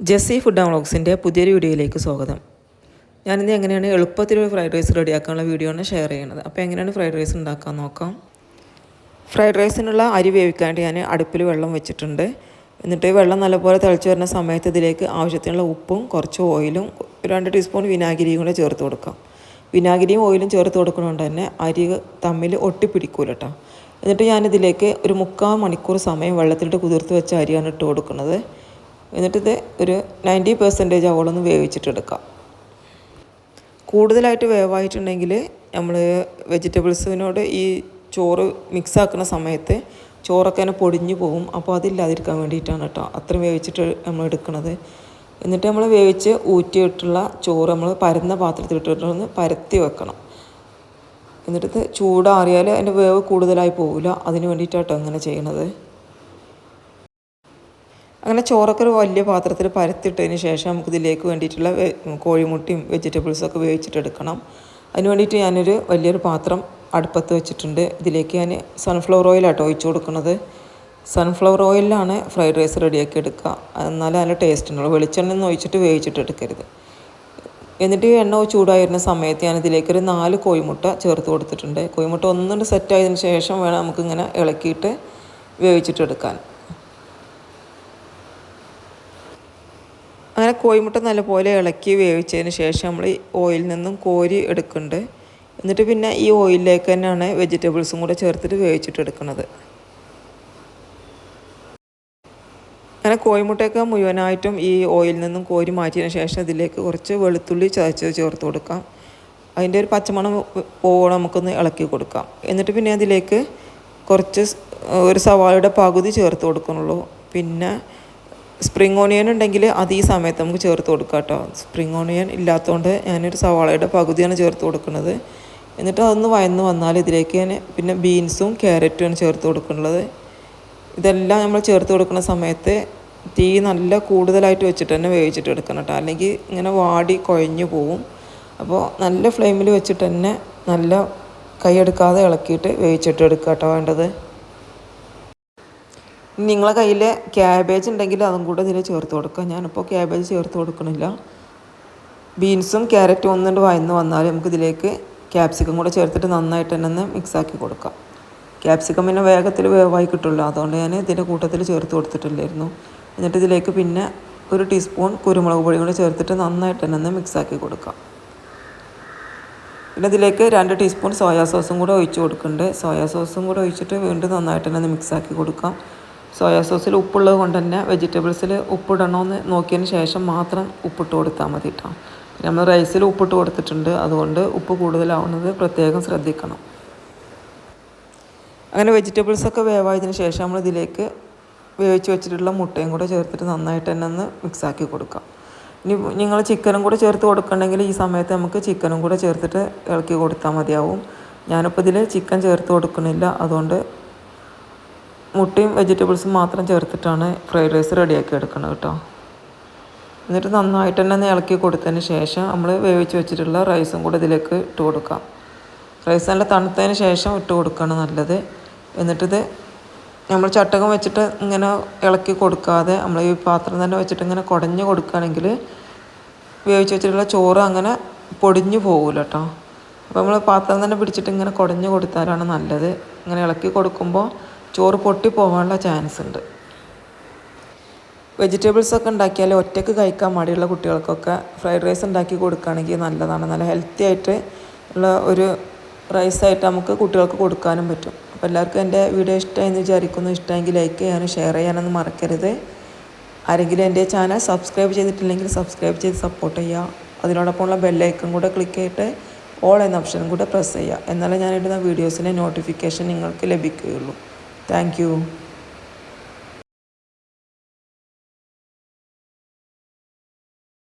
Jessy food വ്ളോഗ്സിന്റെ പുതിയൊരു വീഡിയോയിലേക്ക് സ്വാഗതം. ഞാനിന്ന് എങ്ങനെയാണ് എളുപ്പത്തിൽ ഒരു ഫ്രൈഡ് റൈസ് റെഡിയാക്കാനുള്ള വീഡിയോ ആണ് ഷെയർ ചെയ്യുന്നത്. അപ്പോൾ എങ്ങനെയാണ് ഫ്രൈഡ് റൈസ് ഉണ്ടാക്കാൻ നോക്കാം. ഫ്രൈഡ് റൈസിനുള്ള അരി വേവിക്കാണ്ട് ഞാൻ അടുപ്പിൽ വെള്ളം വെച്ചിട്ടുണ്ട്. എന്നിട്ട് വെള്ളം നല്ലപോലെ തിളച്ച് വരുന്ന സമയത്ത് ഇതിലേക്ക് ആവശ്യത്തിനുള്ള ഉപ്പും കുറച്ച് ഓയിലും രണ്ട് ടീസ്പൂൺ വിനാഗിരിയും കൂടെ ചേർത്ത് കൊടുക്കാം. വിനാഗിരിയും ഓയിലും ചേർത്ത് കൊടുക്കുന്നതുകൊണ്ട് തന്നെ അരി തമ്മിൽ ഒട്ടിപ്പിടിക്കൂല കേട്ടോ. എന്നിട്ട് ഞാനിതിലേക്ക് ഒരു മുക്കാൽ മണിക്കൂർ സമയം വെള്ളത്തിലിട്ട് കുതിർത്ത് വെച്ച അരിയാണ് ഇട്ട് കൊടുക്കുന്നത്. എന്നിട്ടിത് ഒരു നയന്റി പെർസെന്റേജ് അവളൊന്ന് വേവിച്ചിട്ടെടുക്കാം. കൂടുതലായിട്ട് വേവായിട്ടുണ്ടെങ്കിൽ നമ്മൾ വെജിറ്റബിൾസിനോട് ഈ ചോറ് മിക്സ് ആക്കുന്ന സമയത്ത് ചോറൊക്കെ തന്നെ പൊടിഞ്ഞു പോകും അപ്പോൾ അതില്ലാതിരിക്കാൻ വേണ്ടിയിട്ടാണ് കേട്ടോ അത്രയും വേവിച്ചിട്ട് നമ്മൾ എടുക്കുന്നത് എന്നിട്ട് നമ്മൾ വേവിച്ച് ഊറ്റിയിട്ടുള്ള ചോറ് നമ്മൾ പരന്ന പാത്രത്തിൽ ഇട്ടിട്ടൊന്ന് പരത്തി വെക്കണം. എന്നിട്ട് ചൂടാറിയാൽ അതിന്റെ വേവ് കൂടുതലായി പോകില്ല അതിന് വേണ്ടിയിട്ടാട്ടോ അങ്ങനെ ചെയ്യണത്. അങ്ങനെ ചോറൊക്കെ ഒരു വലിയ പാത്രത്തിൽ പരത്തിട്ടതിന് ശേഷം നമുക്ക് ഇതിലേക്ക് വേണ്ടിയിട്ടുള്ള കോഴിമുട്ടയും വെജിറ്റബിൾസൊക്കെ വേവിച്ചിട്ടെടുക്കണം അതിന് വേണ്ടിയിട്ട് ഞാനൊരു വലിയൊരു പാത്രം അടുപ്പത്ത് വെച്ചിട്ടുണ്ട്. ഇതിലേക്ക് ഞാൻ സൺഫ്ലവർ ഓയിലാട്ടോ ഒഴിച്ചു കൊടുക്കുന്നത്. സൺഫ്ലവർ ഓയിലാണ് ഫ്രൈഡ് റൈസ് റെഡിയാക്കി എടുക്കുക. എന്നാലും നല്ല ടേസ്റ്റ് ഉണ്ടാവും വെളിച്ചെണ്ണ ഒന്നും ഒഴിച്ചിട്ട് വേവിച്ചിട്ട് എടുക്കരുത്. എന്നിട്ട് എണ്ണ ചൂടായിരുന്ന സമയത്ത് ഞാൻ ഇതിലേക്ക് ഒരു നാല് കോഴിമുട്ട ചേർത്ത് കൊടുത്തിട്ടുണ്ട്. കോഴിമുട്ട ഒന്നുകൊണ്ട് സെറ്റായതിന് ശേഷം വേണം നമുക്കിങ്ങനെ ഇളക്കിയിട്ട് വേവിച്ചിട്ടെടുക്കാൻ. അങ്ങനെ കോഴിമുട്ട നല്ലപോലെ ഇളക്കി വേവിച്ചതിന് ശേഷം നമ്മൾ ഓയിലിൽ നിന്നും കോരി എടുക്കുന്നുണ്ട്. എന്നിട്ട് പിന്നെ ഈ ഓയിലിലേക്ക് തന്നെയാണ് വെജിറ്റബിൾസും കൂടെ ചേർത്തിട്ട് വേവിച്ചിട്ട് എടുക്കുന്നത്. അങ്ങനെ കോഴിമുട്ടയൊക്കെ മുഴുവനായിട്ടും ഈ ഓയിലിൽ നിന്നും കോരി മാറ്റിയതിന് ശേഷം ഇതിലേക്ക് കുറച്ച് വെളുത്തുള്ളി ചതച്ച് ചേർത്ത് കൊടുക്കാം. അതിന്റെ ഒരു പച്ചമണം പോവണം നമുക്കൊന്ന് ഇളക്കി കൊടുക്കാം. എന്നിട്ട് പിന്നെ അതിലേക്ക് കുറച്ച് ഒരു സവാളയുടെ പകുതി ചേർത്ത് കൊടുക്കണുള്ളൂ പിന്നെ സ്പ്രിങ് ഓണിയൻ ഉണ്ടെങ്കിൽ അത് ഈ സമയത്ത് നമുക്ക് ചേർത്ത് കൊടുക്കാം കേട്ടോ. സ്പ്രിങ് ഓണിയൻ ഇല്ലാത്തതുകൊണ്ട് ഞാനൊരു സവാളയുടെ പകുതിയാണ് ചേർത്ത് കൊടുക്കുന്നത്. എന്നിട്ട് അതൊന്ന് വയന്ന് വന്നാൽ ഇതിലേക്ക് ഞാൻ പിന്നെ ബീൻസും ക്യാരറ്റുമാണ് ചേർത്ത് കൊടുക്കുന്നത്. ഇതെല്ലാം നമ്മൾ ചേർത്ത് കൊടുക്കുന്ന സമയത്ത് തീ നല്ല കൂടുതലായിട്ട് വെച്ചിട്ട് തന്നെ വേവിച്ചിട്ട് എടുക്കണം കേട്ടോ. അല്ലെങ്കിൽ ഇങ്ങനെ വാടി കുഴഞ്ഞു പോവും. അപ്പോൾ നല്ല ഫ്ലെയിമിൽ വെച്ചിട്ട് തന്നെ നല്ല കൈയെടുക്കാതെ ഇളക്കിയിട്ട് വേവിച്ചിട്ട് എടുക്കുക കേട്ടോ വേണ്ടത്. നിങ്ങളെ കയ്യിൽ ക്യാബേജ് ഉണ്ടെങ്കിൽ അതും കൂടെ ഇതിൽ ചേർത്ത് കൊടുക്കുക ഞാനിപ്പോൾ ക്യാബേജ് ചേർത്ത് കൊടുക്കണില്ല. ബീൻസും ക്യാരറ്റും ഒന്നുകൊണ്ട് വയന്ന് വന്നാൽ നമുക്ക് ഇതിലേക്ക് ക്യാപ്സിക്കം കൂടെ ചേർത്തിട്ട് നന്നായിട്ട് തന്നെ മിക്സാക്കി കൊടുക്കാം. ക്യാപ്സിക്കം പിന്നെ വേഗത്തിൽ വേവായി കിട്ടുമല്ലോ അതുകൊണ്ട് ഞാൻ ഇതിന്റെ കൂട്ടത്തിൽ ചേർത്ത് കൊടുത്തിട്ടില്ലായിരുന്നു. എന്നിട്ട് ഇതിലേക്ക് പിന്നെ ഒരു ടീസ്പൂൺ കുരുമുളക് പൊടി കൂടെ ചേർത്തിട്ട് നന്നായിട്ട് തന്നെ മിക്സാക്കി കൊടുക്കാം. പിന്നെ ഇതിലേക്ക് രണ്ട് ടീസ്പൂൺ സോയാ സോസും കൂടെ ഒഴിച്ച് കൊടുക്കുന്നുണ്ട് സോയാ സോസും കൂടെ ഒഴിച്ചിട്ട് വീണ്ടും നന്നായിട്ട് തന്നെ മിക്സാക്കി കൊടുക്കാം. സോയാ സോസിൽ ഉപ്പുള്ളത് കൊണ്ട് തന്നെ വെജിറ്റബിൾസിൽ ഉപ്പിടണമെന്ന് നോക്കിയതിന് ശേഷം മാത്രം ഉപ്പിട്ട് കൊടുത്താൽ മതി കേട്ടോ നമ്മൾ റൈസിൽ ഉപ്പിട്ട് കൊടുത്തിട്ടുണ്ട്. അതുകൊണ്ട് ഉപ്പ് കൂടുതലാവുന്നത് പ്രത്യേകം ശ്രദ്ധിക്കണം. അങ്ങനെ വെജിറ്റബിൾസൊക്കെ വേവായതിന് ശേഷം നമ്മൾ ഇതിലേക്ക് വേവിച്ച് വെച്ചിട്ടുള്ള മുട്ടയും കൂടെ ചേർത്തിട്ട് നന്നായിട്ട് തന്നെ ഒന്ന് മിക്സാക്കി കൊടുക്കാം. ഇനി നിങ്ങൾ ചിക്കനും കൂടെ ചേർത്ത് കൊടുക്കണമെങ്കിൽ ഈ സമയത്ത് നമുക്ക് ചിക്കനും കൂടെ ചേർത്തിട്ട് ഇളക്കി കൊടുത്താൽ മതിയാവും. ഞാനിപ്പോൾ ഇതിൽ ചിക്കൻ ചേർത്ത് കൊടുക്കണില്ല അതുകൊണ്ട് മുട്ടയും വെജിറ്റബിൾസും മാത്രം ചേർത്തിട്ടാണ് ഫ്രൈഡ് റൈസ് റെഡിയാക്കി എടുക്കുന്നത് കേട്ടോ. എന്നിട്ട് നന്നായിട്ട് തന്നെ ഇളക്കി കൊടുത്തതിന് ശേഷം നമ്മൾ വേവിച്ച് വെച്ചിട്ടുള്ള റൈസും കൂടെ ഇതിലേക്ക് ഇട്ട് കൊടുക്കാം. റൈസ് നല്ല തണുത്തതിന് ശേഷം ഇട്ട് കൊടുക്കുകയാണ് നല്ലത്. എന്നിട്ടിത് നമ്മൾ ചട്ടകം വെച്ചിട്ട് ഇങ്ങനെ ഇളക്കി കൊടുക്കാതെ നമ്മൾ ഈ പാത്രം തന്നെ വെച്ചിട്ട് ഇങ്ങനെ കുടഞ്ഞ് കൊടുക്കുകയാണെങ്കിൽ വേവിച്ച് വെച്ചിട്ടുള്ള ചോറ് അങ്ങനെ പൊടിഞ്ഞു പോകില്ല കേട്ടോ. അപ്പോൾ നമ്മൾ പാത്രം തന്നെ പിടിച്ചിട്ട് ഇങ്ങനെ കുടഞ്ഞ് കൊടുത്താലാണ് നല്ലത്. ഇങ്ങനെ ഇളക്കി കൊടുക്കുമ്പോൾ ചോറ് പൊട്ടി പോകാനുള്ള ചാൻസ് ഉണ്ട്. വെജിറ്റബിൾസ് ഒക്കെ ഉണ്ടാക്കിയാൽ ഒറ്റയ്ക്ക് കഴിക്കാൻ മടിയുള്ള കുട്ടികൾക്കൊക്കെ ഫ്രൈഡ് റൈസ് ഉണ്ടാക്കി കൊടുക്കുകയാണെങ്കിൽ നല്ലതാണ്. നല്ല ഹെൽത്തി ആയിട്ട് ഉള്ള ഒരു റൈസായിട്ട് നമുക്ക് കുട്ടികൾക്ക് കൊടുക്കാനും പറ്റും. അപ്പോൾ എല്ലാവർക്കും എന്റെ വീഡിയോ ഇഷ്ടമായെന്ന് വിചാരിക്കുന്നു. ഇഷ്ടമെങ്കിൽ ലൈക്ക് ചെയ്യാനും ഷെയർ ചെയ്യാനൊന്നും മറക്കരുത്. ആരെങ്കിലും എന്റെ ചാനൽ സബ്സ്ക്രൈബ് ചെയ്തിട്ടില്ലെങ്കിൽ സബ്സ്ക്രൈബ് ചെയ്ത് സപ്പോർട്ട് ചെയ്യുക. അതിനോടൊപ്പമുള്ള ബെല്ലൈക്കൺ കൂടെ ക്ലിക്ക് ചെയ്തിട്ട് ഓൾ എന്ന ഓപ്ഷനും കൂടെ പ്രസ് ചെയ്യുക. എന്നാലേ ഞാനിടുന്ന വീഡിയോസിന്റെ നോട്ടിഫിക്കേഷൻ നിങ്ങൾക്ക് ലഭിക്കുകയുള്ളൂ. Thank you.